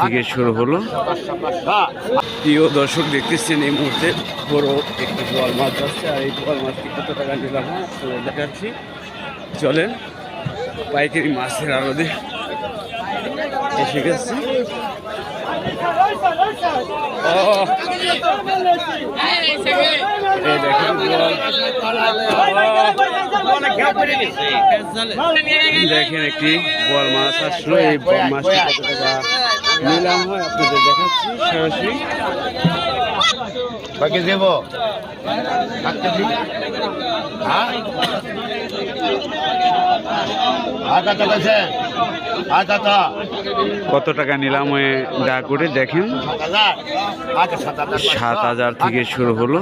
থেকে শুরু হলো। প্রিয় দর্শক দেখতেছেন এই মুহূর্তে বড় একটি বোয়াল মাছ যাচ্ছে আর এই বোয়াল মাছটি কত টাকা নিলাম, হয় দেখাচ্ছি। চলেন, পাইকারি মাছের আড়দে এসে গেছে। দেখেন দেখেন একটি বল মাছ আসলো, এই বল মাছটি কত টাকা? নিলাম হয় আপনাদের দেখাচ্ছি, সরাসরি। বাকি দেব হ্যাঁ কত টাকা নিলাম ওই ডা করে দেখেন সাত হাজার থেকে শুরু হলো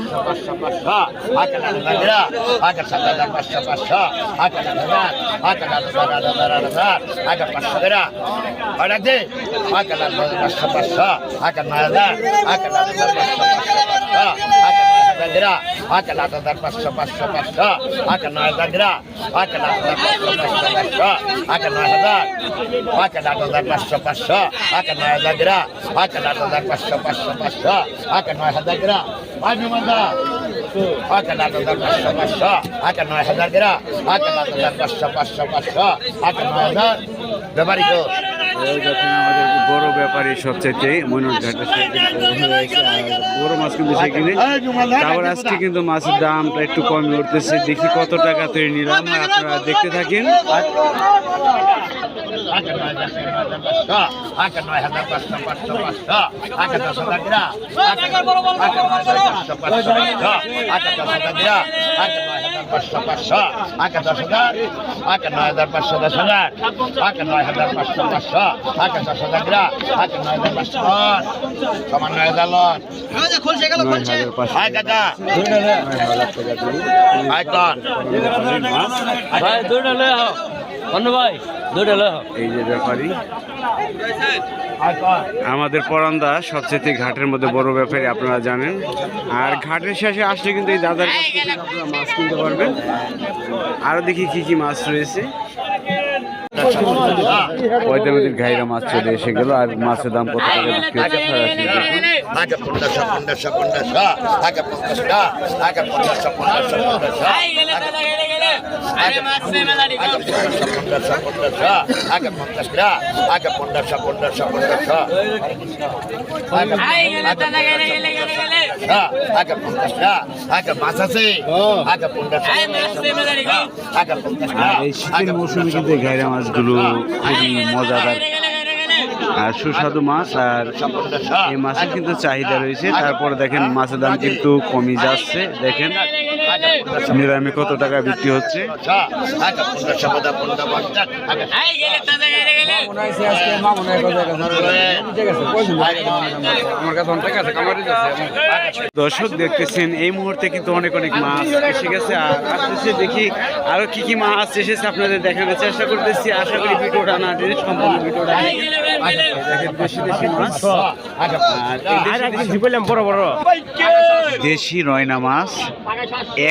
পাঁচশো হাজার আটা সাত হাজার পাঁচশো পাঁচশো পাঁচশো আটা নয় পাঁচশো আটা নয় হাজার পাঁচশো পাঁচশো পাঁচশো আটা নয় হাজার দিরা আটা হাজার পাঁচশো পাঁচশো পাঁচশো নয় পাঁচশো আটা নয় হাজার পাঁচশো পাঁচশো পাঁচশো আটা নয় হাজার দিরা আজু মাদা আটা নয় হাজার পাঁচশো পাঁচশো আটা নয় হাজার ব্যাপারী তো এই আমাদের বড় ব্যাপারী সবচেয়ে মনোর ঘাটের সাথে হয়েছে বড় মাছ কিন্তু সেখানে তারপর আজকে কিন্তু মাছের দামটা একটু কমে উঠতেছে। দেখি কত টাকা তৈরি নিলাম। আপনারা দেখতে থাকেন। আটা নয় পাঁচশো আটা নয় হাজার পাঁচশো পাঁচশো পাঁচশো আটা দশ হাজার দিরা আটা পাঁচশো পাঁচশো আটা দশ হাজার দিরা আটা নয় হাজার পাঁচশো পাঁচশো আটা দশ হাজার আটা নয় হাজার পাঁচশো দশ হাজার আটা নয় হাজার পাঁচশো পাঁচশো আটা দশ হাজার দিরা আটা অন্য ভাই এই যে ব্যাপারী। আমাদের পরান্দা সবচেয়ে ঘাটের মধ্যে বড় ব্যাপারী আপনারা জানেন। আর ঘাটের শেষে আসলে কিন্তু এই দাদার কাছ থেকে আপনারা মাছ কিনতে পারবেন। আরও দেখি কি কি মাছ রয়েছে। পঁয়তাল্লিশ ঘাইরা মাছ চলে এসে গেল আর মাছের দাম কত টাকা মৌসুমে কিন্তু ঘাইরা মাছগুলো খুবই মজাদার। আর সুস্বাদু মাছ আর এই মাছের কিন্তু চাহিদা রয়েছে। তারপরে দেখেন মাছের দাম কিন্তু কমে যাচ্ছে। দেখেন নিরামে কত টাকা বিক্রি হচ্ছে? দর্শক দেখতেছেন এই মুহূর্তে কিন্তু অনেক অনেক মাছ এসে গেছে। আর আসতেছে দেখি আরও কি কি মাছ এসেছে আপনাদের দেখানোর চেষ্টা করতেছি। আশা করি ভিডিওটা না টেনে সম্পূর্ণ ভিডিওটা দেশি দেশি আর এই দেশি দেশি বড় বড়। দেশি রয়না মাছ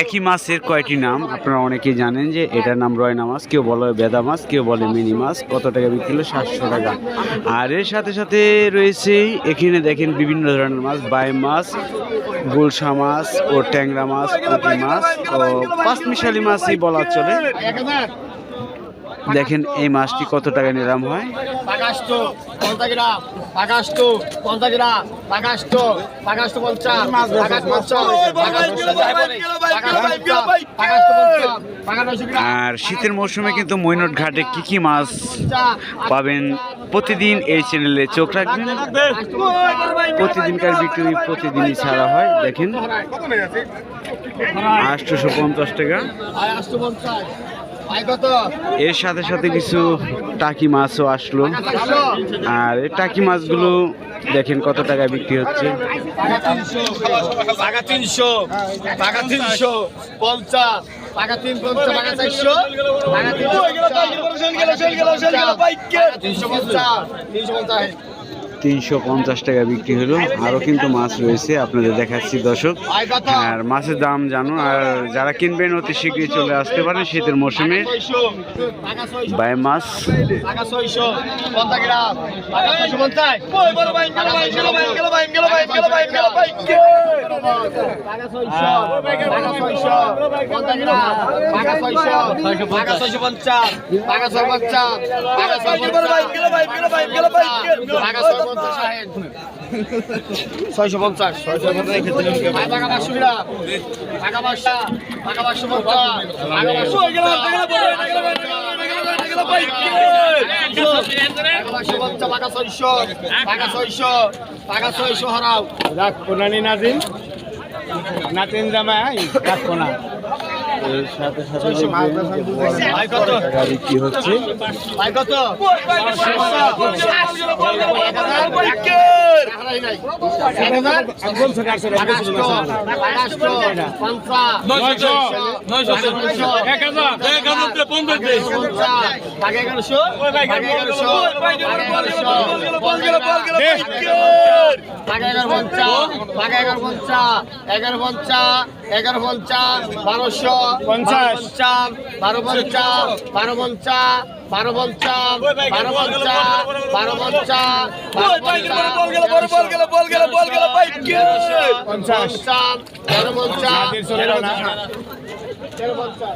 একই মাছের কয়টি নাম? আপনারা অনেকেই জানেন যে এটার নাম রয়না মাছ কেউ বলে বেদা মাছ কেউ বলে মিনি মাছ। কত টাকা বিক্রি সাতশো টাকা। আর এর সাথে সাথে রয়েছে, এখানে দেখেন বিভিন্ন ধরনের মাছ, বাই মাছ, গুলশা মাছ ও ট্যাংরা মাছ, পুঁটি মাছ ও পাঁচমিশালি মাছই বলা চলে। দেখেন এই মাছটি কত টাকা নিলাম হয়? পাকাশটো পঞ্চাশ পাকাশটো পঞ্চাশ পাকাশটো পাকাশটো পঞ্চাশ পাকাশ পঞ্চাশ আর শীতের মৌসুমে কিন্তু মৈনট ঘাটে কি কি মাছ পাবেন প্রতিদিন এই চ্যানেলে চোখ রাখবেন। প্রতিদিনকার বিক্রি প্রতিদিনই ছাড়া হয় দেখেন। আটশোশো পঞ্চাশ টাকা। পাকাশটো পঞ্চাশ। এর সাথে সাথে কিছু টাকি মাছও আসলো আর এই টাকি মাছগুলো দেখেন কত টাকায় বিক্রি হচ্ছে পাকা তিনশো পাকা তিনশো পঞ্চাশ পাকা তিন পঞ্চাশ পাকা চারশো পাকা তিনশো তিনশো পঞ্চাশ তিনশো পঞ্চাশ তিনশো পঞ্চাশ টাকা বিক্রি হলো। আরও কিন্তু মাছ রয়েছে, আপনাদের দেখাচ্ছি দর্শক। আর মাছের দাম জানো, আর যারা কিনবেন অতি শীঘ্রই চলে আসতে পারেন শীতের মৌসুমে বাই মাছ। পঞ্চাশ। ছয়শো পঞ্চাশ ছয়শো রাখ কোনানি নাজিম। নাতিন জামাই রাখ কোনা এর সাথে সাথে ভাই কত। টাকা বিক্রি হচ্ছে ভাই কত এগারো পঞ্চা এগারো পঞ্চা বারোশো পঞ্চাশ। বারো পঞ্চা বারো পঞ্চা বারো পঞ্চা বারো পঞ্চা বারো পঞ্চা বারো পঞ্চা। তেরো পঞ্চা। তেরো পঞ্চা